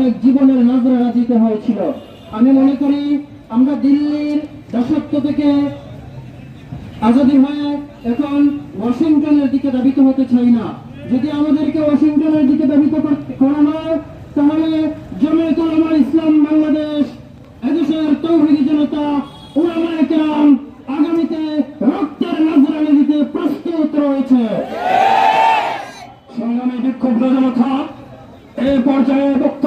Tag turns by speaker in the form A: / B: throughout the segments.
A: অনেক জীবনের নজরানা দিতে হয়েছিল। আমি মনে করি আমরা দিল্লির দাসত্ব থেকে আজাদি হয়ে এখন ওয়াশিংটনের দিকে দাবিত হতে চাই না। যদি আমাদেরকে ওয়াশিংটনের দিকে দাবিত করা হয়, তাহলে জমিয়ত উলামা ইসলাম বাংলাদেশ, এদেশের তৌহিদি জনতা, উলামায়ে কেরাম আগামীতে রক্তের নজরানি দিতে প্রস্তুত রয়েছে। সংগ্রামী বিক্ষুব্ধ জনতা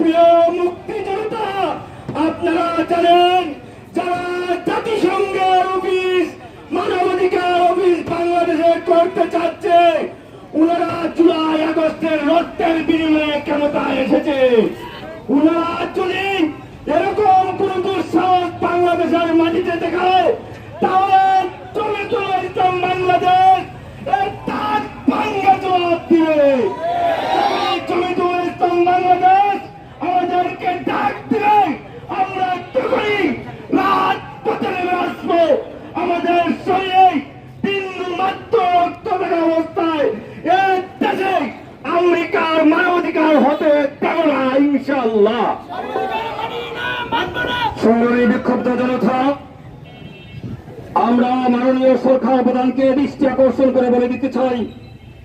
A: সুপ্রিয় মুক্তি জনতা আপনারা জানেন যারা জাতিসংঘের অফিস, মানবাধিকার অফিস বাংলাদেশে করতে চাচ্ছে উনারা জুলাই আগস্টের রক্তের বিনিময়ে ক্ষমতায় এসেছে। উনারা যদি এরকম কোন দুঃসাহস বাংলাদেশের মাটিতে দেখায়, তাহলে তুমি তো ইসলাম বাংলাদেশ, এর তার ভাঙ্গা জবাব দিবে তুমি তো ইসলাম বাংলাদেশ। আমাদের শরীরে বিন্দু মাত্র রক্ত থাকা অবস্থায় দেশে আমেরিকার মানবাধিকার হতে না ইনশাল্লাহ সংগ্রামী বিক্ষুব্ধ জনতা আমরা মাননীয় সরকার প্রধানকে দৃষ্টি আকর্ষণ করে বলে দিতে চাই,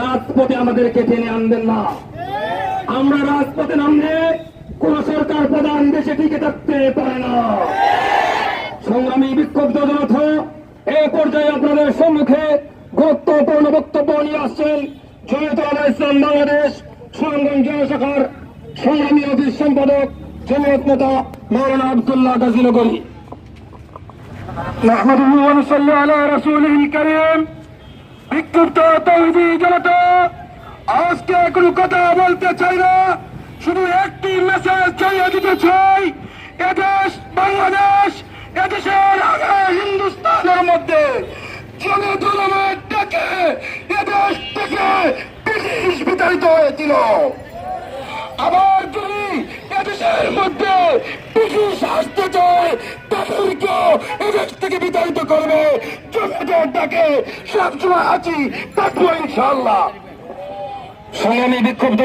A: রাজপথে আমাদেরকে টেনে আনবেন না। আমরা রাজপথে নামলে কোন সরকার প্রধান দেশে টিকে থাকতে পারে না। সংগ্রামী বিক্ষুব্ধ জনতা এ পর্যায়ে আপনাদের সম্মুখে গুরুত্বপূর্ণ বক্তব্য নিয়ে আসছেন জমিয়ত আলা ইসলাম বাংলাদেশ সুনামগঞ্জ জেলা শাখার সংগ্রামী অফিস সম্পাদক জমিয়ত নেতা মৌলানা আবদুল্লাহ গাজীনগরী نحمده ونصلي على رسوله الكريم বিক্ষুব্ধ তৌহিদি জনতা আজকে কোনো কথা বলতে চাই না শুধু একটি মেসেজ চাইয়ে দিতে চাই হিন্দুস্তানের মধ্যে জনে জনমের ডেকে এদেশ থেকে ব্রিটিশ বিতাড়িত হয়েছিল। আবার যদি এদেশের মধ্যে ব্রিটিশ আসতে চায়, তাদেরকে এদেশ থেকে বিতাড়িত করবে। জমিদের ডাকে সবসময় আছি থাকব ইনশাল্লাহ সংগ্রামী বিক্ষুব্ধ